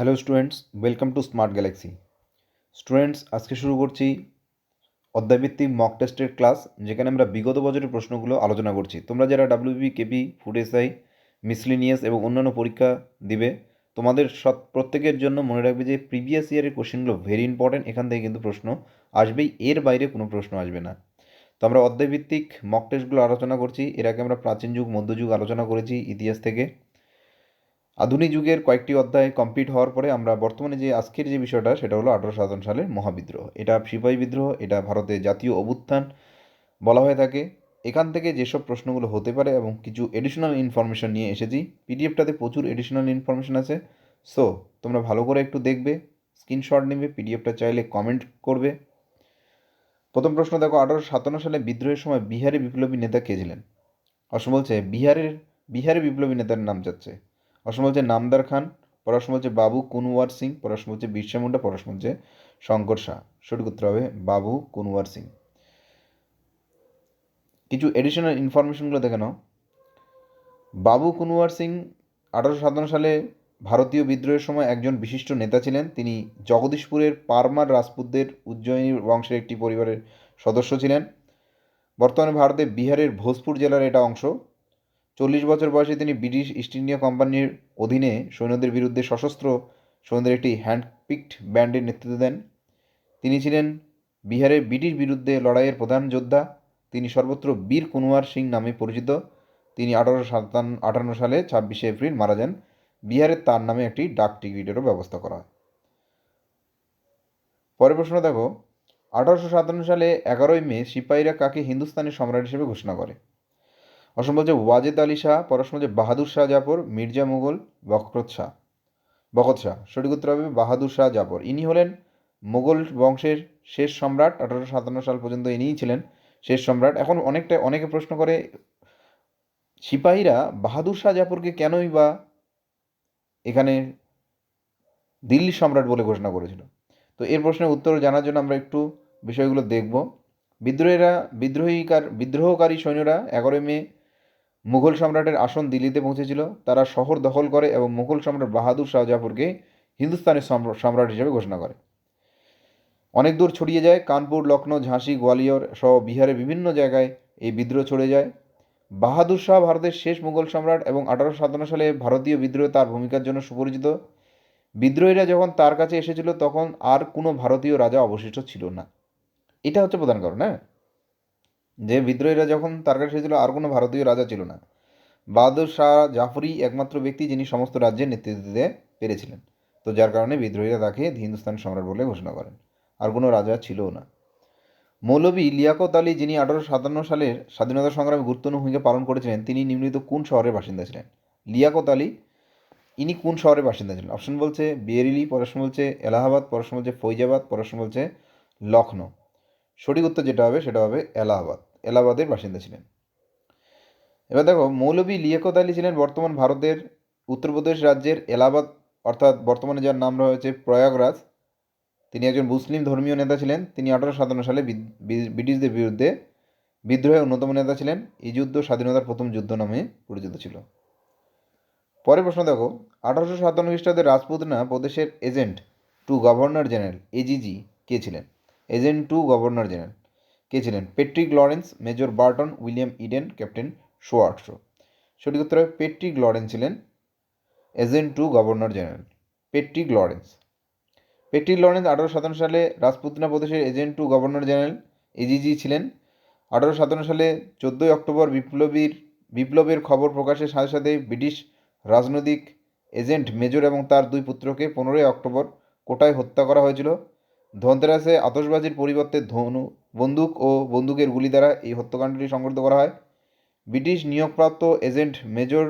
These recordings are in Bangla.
Hello students welcome to Smart Galaxy students, আজকে শুরু করছি অধ্যায়ভিত্তিক মক টেস্টের ক্লাস যেখানে আমরা বিগত বছরের প্রশ্নগুলো আলোচনা করছি। তোমরা যারা WB KP food SI miscellaneous এবং অন্যান্য পরীক্ষা দিবে, তোমাদের সব প্রত্যেকের জন্য মনে রাখবে যে প্রিভিয়াস ইয়ারের কোশ্চেনগুলো ভেরি ইম্পর্টেন্ট এখান থেকে কিন্তু প্রশ্ন আসবেই, এর বাইরে কোনো প্রশ্ন আসবে না। তো আমরা অধ্যায়ভিত্তিক মক টেস্টগুলো আলোচনা করছি, এর আগে আমরা প্রাচীন যুগ, মধ্যযুগ আলোচনা করেছি ইতিহাস থেকে। আধুনিক যুগের কয়েকটি অধ্যায় কমপ্লিট হওয়ার পরে আমরা বর্তমানে যে আজকের যে বিষয়টা, সেটা হলো আঠারোশো সাতান্ন সালের মহাবিদ্রোহ। এটা সিপাহী বিদ্রোহ, এটা ভারতের জাতীয় অভ্যুত্থান বলা হয়ে থাকে। এখান থেকে যেসব প্রশ্নগুলো হতে পারে এবং কিছু এডিশনাল ইনফরমেশন নিয়ে এসেছি পিডিএফটাতে প্রচুর এডিশনাল ইনফরমেশন আছে। সো তোমরা ভালো করে একটু দেখবে স্ক্রিনশট নেবে পিডিএফটা চাইলে কমেন্ট করবে। প্রথম প্রশ্ন, দেখো আঠারোশো সাতান্ন সালে বিদ্রোহের সময় বিহারে বিপ্লবী নেতা কে ছিলেন? অসম বলছে, বিহারের, বিহারে বিপ্লবী নেতার নাম চাচ্ছে প্রশ্ন বলছে নামদার খান, পড়াশোনা বলছে বাবু কুনওয়ার সিং, পড়াশোনা বলছে বিরসা মুন্ডা, পড়াশোনা বলছে শঙ্কর শাহ। সঠিক উত্তর হবে বাবু কুনওয়ার সিং। কিছু এডিশনাল ইনফরমেশনগুলো দেখে নাও। বাবু কুনওয়ার সিং আঠারোশো সাতান্ন সালে ভারতীয় বিদ্রোহের সময় একজন বিশিষ্ট নেতা ছিলেন। তিনি জগদীশপুরের পারমার রাজপুতদের উজ্জয়িনী বংশের একটি পরিবারের সদস্য ছিলেন। বর্তমানে ভারতে বিহারের ভোজপুর জেলার এটা অংশ। চল্লিশ বছর বয়সে তিনি ব্রিটিশ ইস্ট ইন্ডিয়া কোম্পানির অধীনে সৈন্যদের বিরুদ্ধে সশস্ত্র সৈন্যদের একটি হ্যান্ডপিকড ব্যান্ডের নেতৃত্ব দেন। তিনি ছিলেন বিহারের ব্রিটিশ বিরুদ্ধে লড়াইয়ের প্রধান যোদ্ধা। তিনি সর্বত্র বীর কুনওয়ার সিং নামে পরিচিত। তিনি আঠারোশো সাতান্ন আটান্ন সালে ছাব্বিশে এপ্রিল মারা যান। বিহারের তার নামে একটি ডাক টিকিটেরও ব্যবস্থা করা হয়। পরের প্রশ্ন দেখো। আঠারোশো সাতান্ন সালে এগারোই মে সিপাহীরা কাকে হিন্দুস্তানের সম্রাট হিসেবে ঘোষণা করে? অসম বলছে ওয়াজেদ আলী শাহ পরশ বলছে বাহাদুর শাহ জাফর, মির্জা মুঘল বখরত শাহ। বখত শাহ, সঠিক উত্তর হবে বাহাদুর শাহ জাফর। ইনি হলেন মুঘল বংশের শেষ সম্রাট, আঠারোশো সাতান্ন সাল পর্যন্ত ইনিই ছিলেন শেষ সম্রাট। এখন অনেকটা, অনেকে প্রশ্ন করে, সিপাহীরা বাহাদুর শাহ জাফরকে কেনই বা এখানে দিল্লি সম্রাট বলে ঘোষণা করেছিল? তো এর প্রশ্নের উত্তর জানার জন্য আমরা একটু বিষয়গুলো দেখব। বিদ্রোহীরা, বিদ্রোহীকার, বিদ্রোহকারী সৈন্যরা এগারোই মে মুঘল সম্রাটের আসন দিল্লিতে পৌঁছেছিল। তারা শহর দখল করে এবং মুঘল সম্রাট বাহাদুর শাহ জাফরকে হিন্দুস্তানের সম্রাট হিসেবে ঘোষণা করে। অনেক দূর ছড়িয়ে যায় কানপুর লখনৌ ঝাঁসি, গোয়ালিয়র সহ বিহারের বিভিন্ন জায়গায় এই বিদ্রোহ ছড়ে যায়। বাহাদুর শাহ ভারতের শেষ মুঘল সম্রাট এবং আঠারোশো সাতান্ন সালে ভারতীয় বিদ্রোহে তার ভূমিকার জন্য সুপরিচিত। বিদ্রোহীরা যখন তার কাছে এসেছিল তখন আর কোনো ভারতীয় রাজা অবশিষ্ট ছিল না। এটা হচ্ছে প্রধান কারণ হ্যাঁ? যে বিদ্রোহীরা যখন তার কাছে এসেছিল আর কোনো ভারতীয় রাজা ছিল না। বাহাদুর শাহ জাফরি একমাত্র ব্যক্তি যিনি সমস্ত রাজ্যের নেতৃত্ব দিতে পেরেছিলেন। তো যার কারণে বিদ্রোহীরা তাকে হিন্দুস্তান সম্রাট বলে ঘোষণা করেন। আর কোনো রাজা ছিলও না। মৌলভী লিয়াকত আলী, যিনি আঠারোশো সাতান্ন সালের স্বাধীনতা সংগ্রামে গুরুত্বপূর্ণ ভূমিকা পালন করেছিলেন, তিনি নিম্নলিখিত কোন শহরের বাসিন্দা ছিলেন? লিয়াকত আলী, ইনি কোন শহরের বাসিন্দা ছিলেন? অপশন বলছে বেরেলি, পড়াশোনা বলছে এলাহাবাদ, পড়াশোনা বলছে ফৈজাবাদ, পড়াশোনা বলছে লখনৌ সঠিক উত্তর যেটা হবে, সেটা হবে এলাহাবাদ। এলাহাবাদের বাসিন্দা ছিলেন। এবার দেখো, মৌলভী লিয়াকত আলী ছিলেন বর্তমান ভারতের উত্তরপ্রদেশ রাজ্যের এলাহাবাদ, অর্থাৎ বর্তমানে যার নাম রয়েছে প্রয়াগরাজ। তিনি একজন মুসলিম ধর্মীয় নেতা ছিলেন। তিনি আঠারোশো সাতান্ন সালে ব্রিটিশদের বিরুদ্ধে বিদ্রোহের অন্যতম নেতা ছিলেন। এই যুদ্ধ স্বাধীনতার প্রথম যুদ্ধ নামে পরিচিত ছিল। পরের প্রশ্ন দেখো, আঠারোশো সাতান্ন খ্রিস্টাব্দে রাজপুতনা প্রদেশের agent to governor general AGG কে ছিলেন? Agent to governor general. কে ছিলেন? Patrick Lawrence Major Burton William Eden Captain শোয়ার্টসো সঠিক উত্তর হবে পেট্রিক লরেন্স ছিলেন agent to governor general Patrick Lawrence Patrick Lawrence আঠারোশো সাতান্ন সালে রাজপুতনা প্রদেশের agent to governor general AGG ছিলেন। আঠারোশো সাতান্ন সালে চোদ্দোই অক্টোবর বিপ্লবীর, বিপ্লবের খবর প্রকাশের সাথে সাথে ব্রিটিশ রাজনৈতিক এজেন্ট মেজর এবং তার দুই পুত্রকে পনেরোই অক্টোবর কোটায় হত্যা করা হয়েছিল। ধনতেরাসে আতসবাজির পরিবর্তে ধনু, বন্দুক ও বন্দুকের গুলি দ্বারা এই হত্যাকাণ্ডটি সংঘটিত করা হয়। ব্রিটিশ নিয়োগপ্রাপ্ত এজেন্ট মেজর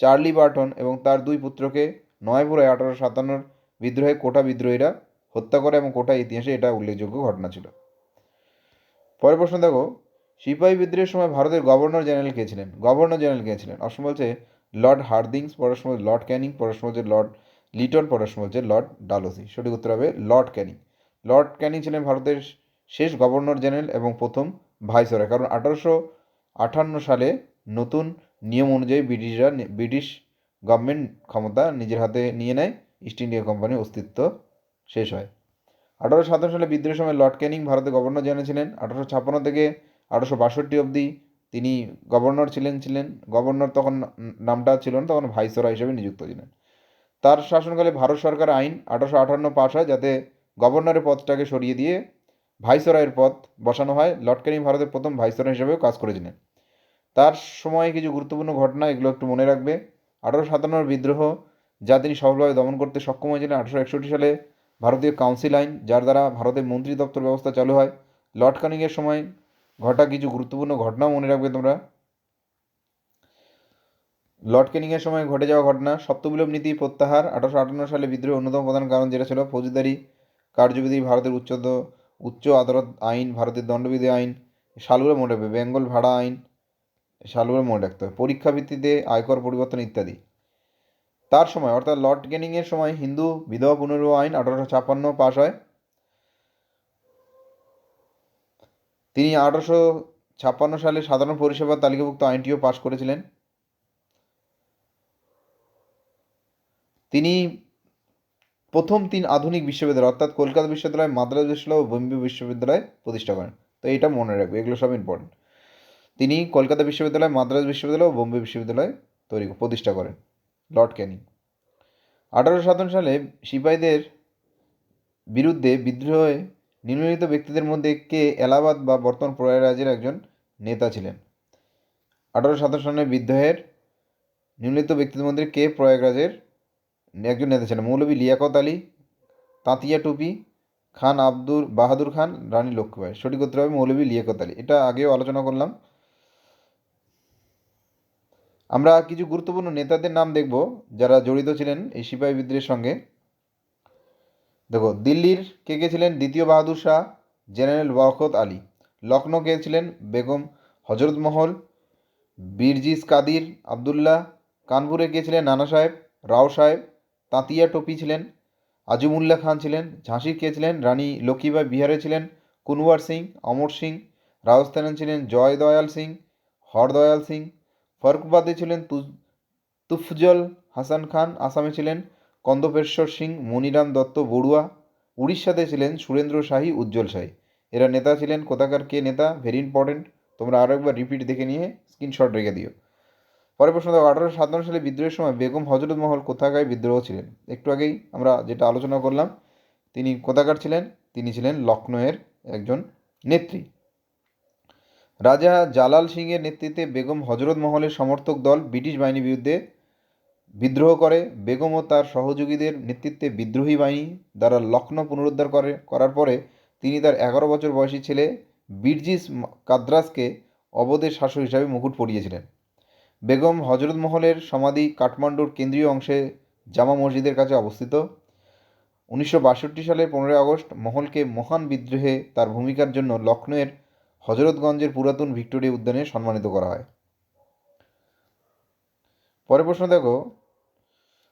চার্লি বার্টন এবং তার দুই পুত্রকে নয় আঠারোশো সাতান্নর বিদ্রোহে কোটা বিদ্রোহীরা হত্যা করে এবং কোটা ইতিহাসে এটা উল্লেখযোগ্য ঘটনা ছিল। পরের প্রশ্ন দেখো, সিপাহী বিদ্রোহের সময় ভারতের গভর্নর জেনারেল কে ছিলেন? গভর্নর জেনারেল কে ছিলেন? অপশন বলছে লর্ড হার্দিংস পড়ার সময় লর্ড ক্যানিং পড়ার সময় হচ্ছে লর্ড লিটন পড়ার সময় হচ্ছে লর্ড ডালোসি। সঠিক উত্তর হবে লর্ড ক্যানিং। লর্ড ক্যানিং ছিলেন ভারতের শেষ গভর্নর জেনারেল এবং প্রথম ভাইসরয়। কারণ আঠারোশো আটান্ন সালে নতুন নিয়ম অনুযায়ী ব্রিটিশরা ব্রিটিশ গভর্নমেন্ট ক্ষমতা নিজের হাতে নিয়ে নেয় ইস্ট ইন্ডিয়া কোম্পানির অস্তিত্ব শেষ হয়। আঠারোশো সাতান্ন সালে বিদ্রোহের সময় লর্ড ক্যানিং ভারতের গভর্নর জেনারেল ছিলেন। আঠারোশো ছাপ্পান্ন থেকে আঠারোশো বাষট্টি অবধি তিনি গভর্নর ছিলেন ছিলেন। গভর্নর তখন নামটা ছিল না, তখন ভাইসরয় হিসেবে নিযুক্ত ছিলেন। তার শাসনকালে ভারত সরকার আইন আঠারোশো আটান্ন পাশ হয়, যাতে গভর্নরের পদটাকে সরিয়ে দিয়ে ভাইসরয়ের পদ বসানো হয়। লর্ড ক্যানিং ভারতের প্রথম ভাইসরয় হিসেবেও কাজ করেছিলেন। তার সময়ে কিছু গুরুত্বপূর্ণ ঘটনা এগুলো একটু মনে রাখবে। আঠারোশো সাতান্নর বিদ্রোহ, যা তিনি সফলভাবে দমন করতে সক্ষম হয়েছিলেন আঠারোশো একষট্টি সালে ভারতীয় কাউন্সিল আইন, যার দ্বারা ভারতের মন্ত্রী দপ্তর ব্যবস্থা চালু হয়। লর্ড ক্যানিংয়ের সময় ঘটা কিছু গুরুত্বপূর্ণ ঘটনাও মনে রাখবে তোমরা। লর্ড ক্যানিংয়ের সময় ঘটে যাওয়া ঘটনা সপ্তবিলোপ নীতি প্রত্যাহার, আঠারোশো আটান্ন সালে বিদ্রোহের অন্যতম প্রধান কারণ যেটা ছিল ফৌজদারি। কার্যবিধি ভারতের উচ্চত, উচ্চ আদালত আইন, ভারতের দণ্ডবিধি আইন সালগুলো মনে রাখবে বেঙ্গল ভাড়া আইন সালগুলো মনে রাখতে হবে, পরীক্ষা ভিত্তিতে আয়কর পরিবর্তন ইত্যাদি। তার সময়, অর্থাৎ লর্ড গেনিংয়ের সময় হিন্দু বিধবা পুনর্বিবাহ আইন আঠারোশো ছাপ্পান্ন পাশ হয়। তিনি আঠারোশো ছাপ্পান্ন সালে সাধারণ পরিষেবার তালিকাভুক্ত আইনটিও পাশ করেছিলেন। তিনি প্রথম তিন আধুনিক বিশ্ববিদ্যালয়, অর্থাৎ কলকাতা বিশ্ববিদ্যালয় মাদ্রাজ বিশ্ববিদ্যালয় ও বোম্বে বিশ্ববিদ্যালয় প্রতিষ্ঠা করেন। তো এটা মনে রাখবে, এগুলো সব ইম্পর্টেন্ট তিনি কলকাতা বিশ্ববিদ্যালয় মাদ্রাজ বিশ্ববিদ্যালয় ও বোম্বে বিশ্ববিদ্যালয় তৈরি প্রতিষ্ঠা করেন, লর্ড ক্যানিং। আঠারোশো সাতান্ন সালে সিপাহীদের বিরুদ্ধে বিদ্রোহে নিম্নলিখিত ব্যক্তিদের মধ্যে কে এলাহাবাদ বা বর্তমান প্রয়াগরাজের একজন নেতা ছিলেন। আঠারোশো সাতান্ন সালে বিদ্রোহের নিম্নলিখিত ব্যক্তিদের মধ্যে কে প্রয়াগরাজের একজন নেতা ছিলেন মৌলভী লিয়াকত আলী, তাঁতিয়া টুপি, খান আব্দুর, বাহাদুর খান, রানী লক্ষ্মীবাই সঠিক উত্তর হবে মৌলভী লিয়াকত আলী। এটা আগেও আলোচনা করলাম। আমরা কিছু গুরুত্বপূর্ণ নেতাদের নাম দেখব যারা জড়িত ছিলেন এই সিপাহী বিদ্রোহের সঙ্গে। দেখো, দিল্লির কে কে ছিলেন? দ্বিতীয় বাহাদুর শাহ, জেনারেল বরকত আলী। লখনৌ কে ছিলেন? বেগম হজরত মহল বীরজিস কাদির, আবদুল্লাহ। কানপুরে কে ছিলেন? নানা সাহেব, রাও সাহেব। তাঁতিয়া টপি ছিলেন, আজিমুল্লাহ খান ছিলেন, ঝাঁসির কে ছিলেন, রানী লক্ষ্মীবাই বিহারে ছিলেন, কুনওয়ার সিং, অমর সিং রাজস্থানে ছিলেন জয় দয়াল সিং হরদয়াল সিং ফরকবাদে ছিলেন তুফজল হাসান খান, আসামে ছিলেন কন্দপেশ্বর সিং মনিরাম দত্ত বড়ুয়া, উড়িষ্যাতে ছিলেন সুরেন্দ্র শাহী, উজ্জ্বল শাহী। এরা নেতা ছিলেন, কোথাকার কে নেতা ভেরি ইম্পর্টেন্ট, তোমরা আরও একবার রিপিট দেখে নিয়ে স্ক্রিনশট রেখে দিও। পরের প্রশ্ন দেখো, আঠারোশো সাতান্ন সালে বিদ্রোহের সময় বেগম হজরত মহল কোথাকায় বিদ্রোহ ছিলেন? একটু আগেই আমরা যেটা আলোচনা করলাম, তিনি কোথাকার ছিলেন? তিনি ছিলেন লখনৌয়ের একজন নেত্রী। রাজা জালাল সিংয়ের নেতৃত্বে বেগম হজরত মহলের সমর্থক দল ব্রিটিশ বাহিনীর বিরুদ্ধে বিদ্রোহ করে। বেগম ও তার সহযোগীদের নেতৃত্বে বিদ্রোহী বাহিনী দ্বারা লখনৌ পুনরুদ্ধার করে, করার পরে তিনি তার এগারো বছর বয়সী ছেলে বীরজিস কাদ্রাসকে অবধের শাসক হিসাবে মুকুট পরিয়েছিলেন। বেগম হজরত মহলের সমাধি কাঠমান্ডুর কেন্দ্রীয় অংশে জামা মসজিদের কাছে অবস্থিত। উনিশশো বাষট্টি সালের পনেরোই আগস্ট মহলকে মহান বিদ্রোহে তার ভূমিকার জন্য লখনৌয়ের হজরতগঞ্জের পুরাতন ভিক্টোরিয়া উদ্যানে সম্মানিত করা হয়। পরের প্রশ্ন দেখো,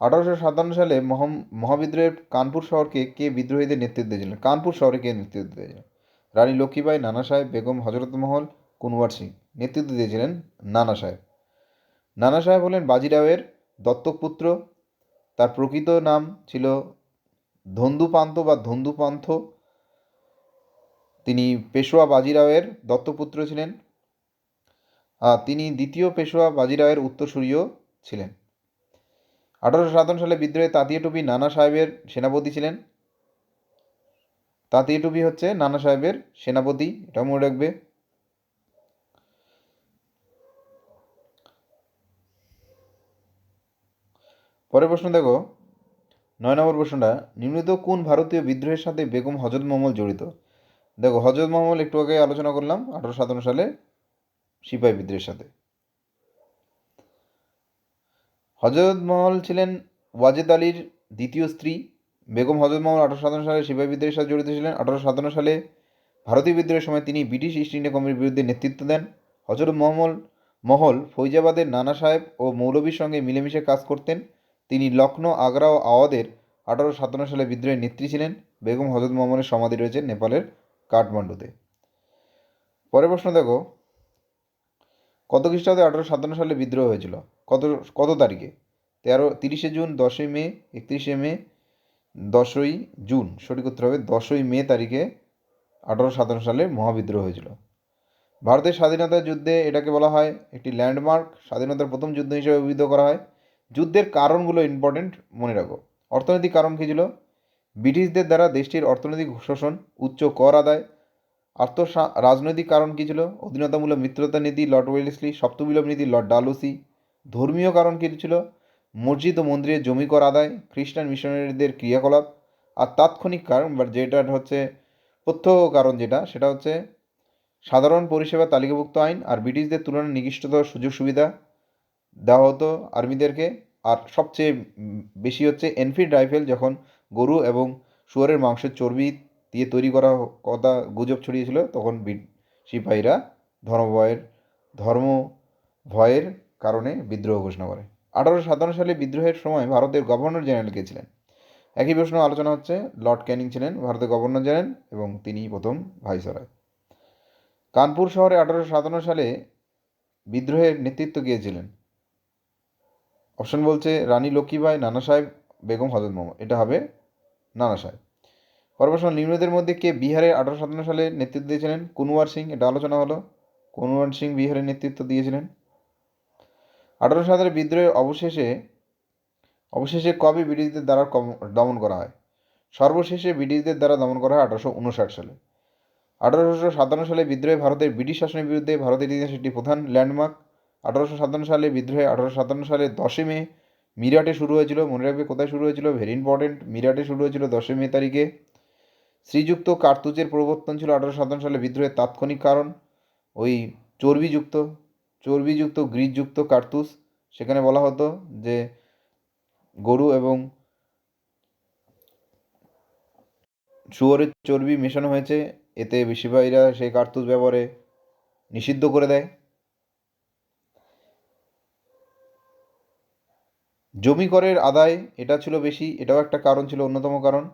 আঠারোশো সাতান্ন সালে মহা, মহাবিদ্রোহের কানপুর শহরকে কে বিদ্রোহীদের নেতৃত্ব দিয়েছিলেন? কানপুর শহরে কে নেতৃত্ব দিয়েছিলেন? রানী লক্ষ্মীবাই নানা সাহেব, বেগম হজরত মহল, কুনওয়ার সিং নেতৃত্ব দিয়েছিলেন নানা সাহেব। নানা সাহেব হলেন বাজিরাওয়ের দত্তক পুত্র তার প্রকৃত নাম ছিল ধন্দুপান্ত বা ধন্দুপান্থ। তিনি পেশোয়া বাজিরাওয়ের দত্তপুত্র ছিলেন। আর তিনি দ্বিতীয় পেশোয়া বাজিরাওয়ের উত্তরসূরিও ছিলেন। আঠারোশো সাতান্ন সালে বিদ্রোহে তাঁতিয়া টুপি নানা সাহেবের সেনাপতি ছিলেন। তাঁতিয়া টুপি হচ্ছে নানা সাহেবের সেনাপতি, এটা মনে রাখবে। পরের প্রশ্ন দেখো। নয় নম্বর প্রশ্নটা নিম্নিত কোন ভারতীয় বিদ্রোহের সাথে বেগম হজরত মহম্মদ জড়িত? দেখো, হজরত মহম্মদ একটু আগে আলোচনা করলাম, আঠারোশো সাতান্ন সালে সিপাহী বিদ্রোহের সাথে। হজরত মহল ছিলেন ওয়াজেদ আলীর দ্বিতীয় স্ত্রী। বেগম হজরত মহল আঠারোশো সাতান্ন সালে সিপাহী বিদ্রোহের সাথে জড়িত ছিলেন। আঠারোশো সাতান্ন সালে ভারতীয় বিদ্রোহের সময় তিনি ব্রিটিশ ইস্ট ইন্ডিয়া কোম্পানির বিরুদ্ধে নেতৃত্ব দেন। হজরত মহম্মদ মহল ফৈজাবাদের নানা সাহেব ও মৌলবীর সঙ্গে মিলেমিশে কাজ করতেন। তিনি লখনৌ, আগ্রা ও আওয়াদের আঠারোশো সাতান্ন সালে বিদ্রোহের নেত্রী ছিলেন। বেগম হজরত মোহাম্মদের সমাধি রয়েছে নেপালের কাঠমান্ডুতে। পরের প্রশ্ন দেখো, কত খ্রিস্টাব্দে আঠারোশো সাতান্ন সালে বিদ্রোহ হয়েছিল? কত কত তারিখে? তেরো, তিরিশে জুন, দশই মে, একত্রিশে মে, দশই জুন। সঠিক উত্তর হবে দশই মে তারিখে আঠারোশো সাতান্ন সালে মহাবিদ্রোহ হয়েছিল। ভারতের স্বাধীনতা যুদ্ধে এটাকে বলা হয় একটি ল্যান্ডমার্ক। স্বাধীনতার প্রথম যুদ্ধ হিসেবে অভিহিত করা হয় যুদ্ধের কারণগুলো ইম্পর্টেন্ট মনে রাখো। অর্থনৈতিক কারণ কী ছিল? ব্রিটিশদের দ্বারা দেশটির অর্থনৈতিক শোষণ, উচ্চ কর আদায় আর্থ রাজনৈতিক কারণ কী ছিল? অধীনতামূলক মিত্রতা নীতি, লর্ড ওয়েলেসলি সপ্তবিলোপ নীতি, লর্ড ডালুসি ধর্মীয় কারণ কী ছিল? মসজিদ ও মন্দিরের জমি কর আদায়, খ্রিস্টান মিশনারিদের ক্রিয়াকলাপ আর তাৎক্ষণিক কারণ বা যেটা হচ্ছে প্রত্যক্ষ কারণ যেটা, সেটা হচ্ছে সাধারণ পরিষেবা তালিকাভুক্ত আইন আর ব্রিটিশদের তুলনায় নিকৃষ্টতর সুযোগ সুবিধা দেওয়া হতো আর্মিদেরকে। আর সবচেয়ে বেশি হচ্ছে এনফিল্ড রাইফেল যখন গরু এবং শুয়োরের মাংসের চর্বি দিয়ে তৈরি করা কথা গুজব ছড়িয়েছিল, তখন বি- সিপাহীরা ধর্মভয়ের ধর্ম ভয়ের কারণে বিদ্রোহ ঘোষণা করে। আঠারোশো সাতান্ন সালে বিদ্রোহের সময় ভারতের গভর্নর জেনারেল কে ছিলেন? একই প্রশ্ন আলোচনা হচ্ছে, লর্ড ক্যানিং ছিলেন ভারতের গভর্নর জেনারেল এবং তিনি প্রথম ভাইসরয়। কানপুর শহরে আঠারোশো সাতান্ন সালে বিদ্রোহের নেতৃত্ব গিয়েছিলেন অপশন বলছে রানী লক্ষ্মীবাই নানা সাহেব, বেগম হজরত মোহাম্মদ। এটা হবে নানা সাহেব। পরবর্তী নিম্নদের মধ্যে কে বিহারে আঠারোশো সাতান্ন সালে নেতৃত্ব দিয়েছিলেন? কুনওয়ার সিং, এটা আলোচনা হলো। কুনওয়ার সিং বিহারের নেতৃত্ব দিয়েছিলেন। আঠারোশো সালের বিদ্রোহের অবশেষে অবশেষে কবে ব্রিটিশদের দ্বারা দমন করা হয়? সর্বশেষে ব্রিটিশদের দ্বারা দমন করা হয় আঠারোশো উনষাট সালে। আঠারোশো সাতান্ন সালে বিদ্রোহে ভারতের ব্রিটিশ শাসনের বিরুদ্ধে ভারতের ইতিহাসে একটি প্রধান ল্যান্ডমার্ক আঠারোশো সাতান্ন সালে বিদ্রোহে আঠারোশো সাতান্ন সালে দশই মে মিরাটে শুরু হয়েছিল। মনে রাখবে কোথায় শুরু হয়েছিল? ভেরি ইম্পর্টেন্ট মিরাটে শুরু হয়েছিল দশই মে তারিখে। শ্রীযুক্ত কার্তুজের প্রবর্তন ছিল আঠারোশো সাতান্ন সালে বিদ্রোহের তাৎক্ষণিক কারণ। ওই চর্বিযুক্ত চর্বিযুক্ত গ্রিসযুক্ত কার্তুজ, সেখানে বলা হতো যে গরু এবং শুয়োরের চর্বি মেশানো হয়েছে। এতে সিপাহীরা সেই কার্তুজ ব্যবহারে নিষিদ্ধ করে দেয়। জমি করের আদায়, এটা ছিল বেশি, এটাও একটা কারণ ছিল, অন্যতম কারণ।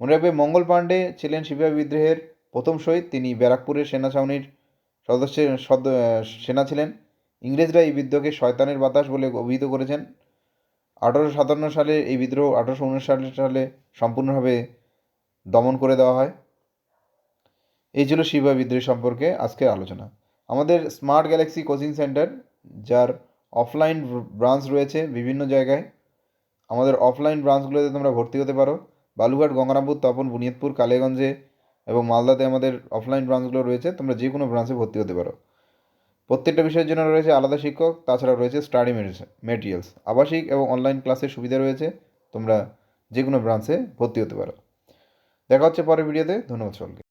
মনে রাখবে, মঙ্গল পাণ্ডে ছিলেন সিপাহী বিদ্রোহের প্রথম শহীদ, তিনি ব্যারাকপুরের সেনা ছাউনির সদস্যের সদ সেনা ছিলেন। ইংরেজরা এই বিদ্রোহকে শয়তানের বাতাস বলে অভিহিত করেছেন। আঠারোশো সাতান্ন সালে এই বিদ্রোহ আঠারোশো উনিশ সালে সম্পূর্ণভাবে দমন করে দেওয়া হয়। এই ছিল শিবা বিদ্রোহ সম্পর্কে আজকের আলোচনা। আমাদের স্মার্ট গ্যালাক্সি কোচিং সেন্টার, যার অফলাইন ব্রাঞ্চ রয়েছে বিভিন্ন জায়গায়। আমাদের অফলাইন ব্রাঞ্চগুলোতে তোমরা ভর্তি হতে পারো। বালুঘাট গঙ্গারামপুর, তপন, বুনিয়াদপুর, কালেগঞ্জে এবং মালদাতে আমাদের অফলাইন ব্রাঞ্চগুলো রয়েছে। তোমরা যে কোনো ব্রাঞ্চে ভর্তি হতে পারো। প্রত্যেকটা বিষয়ের জন্য রয়েছে আলাদা শিক্ষক তাছাড়া রয়েছে স্টাডি মেটেরিয়ালস আবাসিক এবং অনলাইন ক্লাসের সুবিধা রয়েছে। তোমরা যে কোনো ব্রাঞ্চে ভর্তি হতে পারো। দেখা হচ্ছে পরের ভিডিওতে ধন্যবাদ সকলকে।